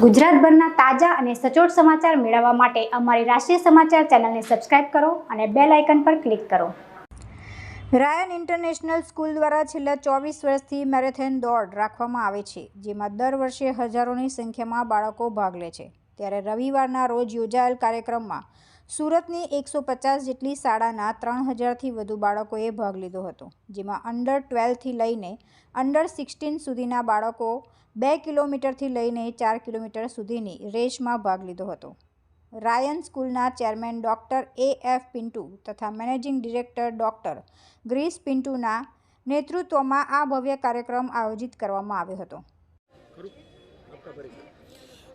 ગુજરાતભરના તાજા અને સચોટ સમાચાર મેળવવા માટે અમારી રાષ્ટ્રીય સમાચાર ચેનલને સબસ્ક્રાઇબ કરો અને બેલ આઇકન પર ક્લિક કરો. રાયન ઇન્ટરનેશનલ સ્કૂલ દ્વારા છેલ્લા ચોવીસ વર્ષથી મેરેથોન દોડ રાખવામાં આવે છે, જેમાં દર વર્ષે હજારોની સંખ્યામાં બાળકો ભાગ લે છે. ત્યારે રવિવારના રોજ યોજાયેલ કાર્યક્રમમાં સુરતની એકસો પચાસ જેટલી શાળાના ત્રણ હજારથી વધુ બાળકોએ ભાગ લીધો હતો, જેમાં અંડર ટ્વેલ્વથી લઈને અંડર સિક્સટીન સુધીના બાળકો બે કિલોમીટરથી લઈને ચાર કિલોમીટર સુધીની રેસમાં ભાગ લીધો હતો. રાયન સ્કૂલના chairman doctor A F Pintu તથા મેનેજિંગ ડિરેક્ટર ડૉક્ટર ગ્રીસ પિન્ટુના નેતૃત્વમાં આ ભવ્ય કાર્યક્રમ આયોજિત કરવામાં આવ્યો હતો.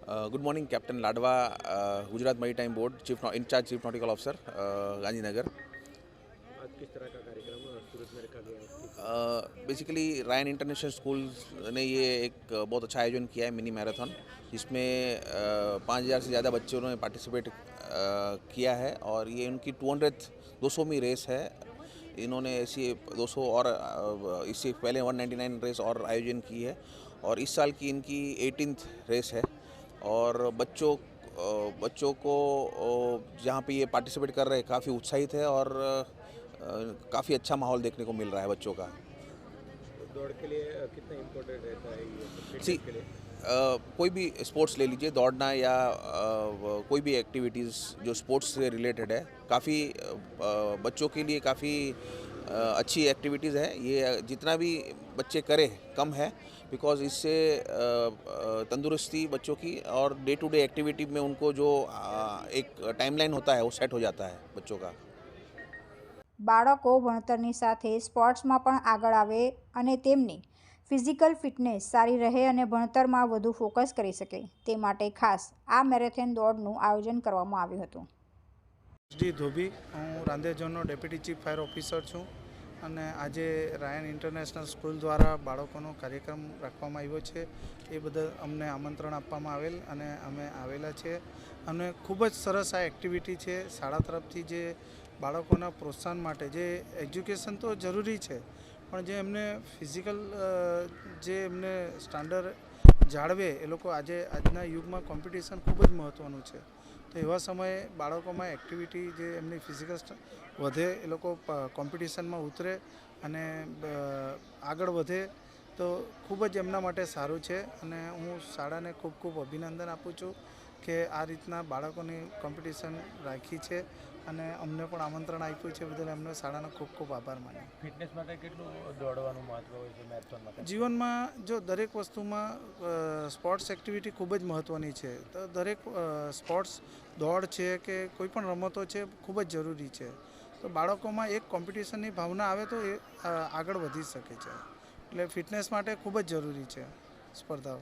Good morning captain Ladwa Gujarat maritime board chief incharge chief nautical officer Gandhinagar किस तरह का कार्यक्रम बेसिकली रायन इंटरनेशनल स्कूल ने ये एक बहुत अच्छा आयोजन किया है मिनी मैराथन जिसमें पाँच हज़ार से ज़्यादा बच्चों ने पार्टिसिपेट किया है, और ये उनकी टू हंड्रेड दो सौ मी रेस है। इन्होंने ऐसी 200 और इससे पहले 199 रेस और आयोजन की है, और इस साल की इनकी एटीनथ रेस है। और बच्चों बच्चों को जहाँ पे ये पार्टिसिपेट कर रहे हैं काफ़ी उत्साहित है और काफ़ी अच्छा माहौल देखने को मिल रहा है बच्चों का। दौड़ के लिए कितना इम्पोर्टेंट रहता है ये सी कोई भी स्पोर्ट्स ले लीजिए दौड़ना या व- कोई भी एक्टिविटीज़ जो स्पोर्ट्स से रिलेटेड है काफ़ी बच्चों के लिए काफ़ी अच्छी एक्टिविटीज़ है ये जितना भी बच्चे करें कम है बिकॉज इससे अ, अ, तंदुरुस्ती बच्चों की और डे टू डे एक्टिविटी में उनको जो अ, एक टाइमलाइन होता है वो सेट हो जाता है बच्चों का બાળકો ભણતરની સાથે સ્પોર્ટ્સમાં પણ આગળ આવે અને તેમની ફિઝિકલ ફિટનેસ સારી રહે અને ભણતરમાં વધુ ફોકસ કરી શકે તે માટે ખાસ આ મેરેથોન દોડનું આયોજન કરવામાં આવ્યું હતું ડી ધોબી હું Rander ઝોનનો deputy chief fire officer છું અને આજે રાયન ઇન્ટરનેશનલ સ્કૂલ દ્વારા બાળકોનો કાર્યક્રમ રાખવામાં આવ્યો છે. એ બદલ અમને આમંત્રણ આપવામાં આવેલ અને અમે આવેલા છે. અને ખૂબ જ સરસ આ એક્ટિવિટી છે. શાળા તરફથી જે બાળકોના પ્રોત્સાહન માટે જે એજ્યુકેશન તો જરૂરી છે, પણ જે એમને ફિઝિકલ જે એમને સ્ટાન્ડર્ડ જાળવે એ લોકો આજે આજના યુગમાં કોમ્પિટિશન ખૂબ જ મહત્ત્વનું છે. તો એવા સમયે બાળકોમાં એક્ટિવિટી જે એમની ફિઝિકલ વધે, એ લોકો કોમ્પિટિશનમાં ઉતરે અને આગળ વધે, તો ખૂબ જ એમના માટે સારું છે. અને હું શાળાને ખૂબ ખૂબ અભિનંદન આપું છું. કે આ રીતના બાળકોની કોમ્પિટિશન રાખી છે અને અમને પણ આમંત્રણ આપ્યું છે બદલ એમનો શાળાનો ખૂબ ખૂબ આભાર માન્યો. ફિટનેસ માટે કેટલું દોડવાનું મહત્વ હોય છે મેરેથોન માટે? જીવનમાં જો દરેક વસ્તુમાં સ્પોર્ટ્સ એક્ટિવિટી ખૂબ જ મહત્ત્વની છે. તો દરેક સ્પોર્ટ્સ દોડ છે કે કોઈ પણ રમતો છે ખૂબ જ જરૂરી છે. તો બાળકોમાં એક કોમ્પિટિશનની ભાવના આવે તો એ આગળ વધી શકે છે. એટલે ફિટનેસ માટે ખૂબ જ જરૂરી છે સ્પર્ધાઓ.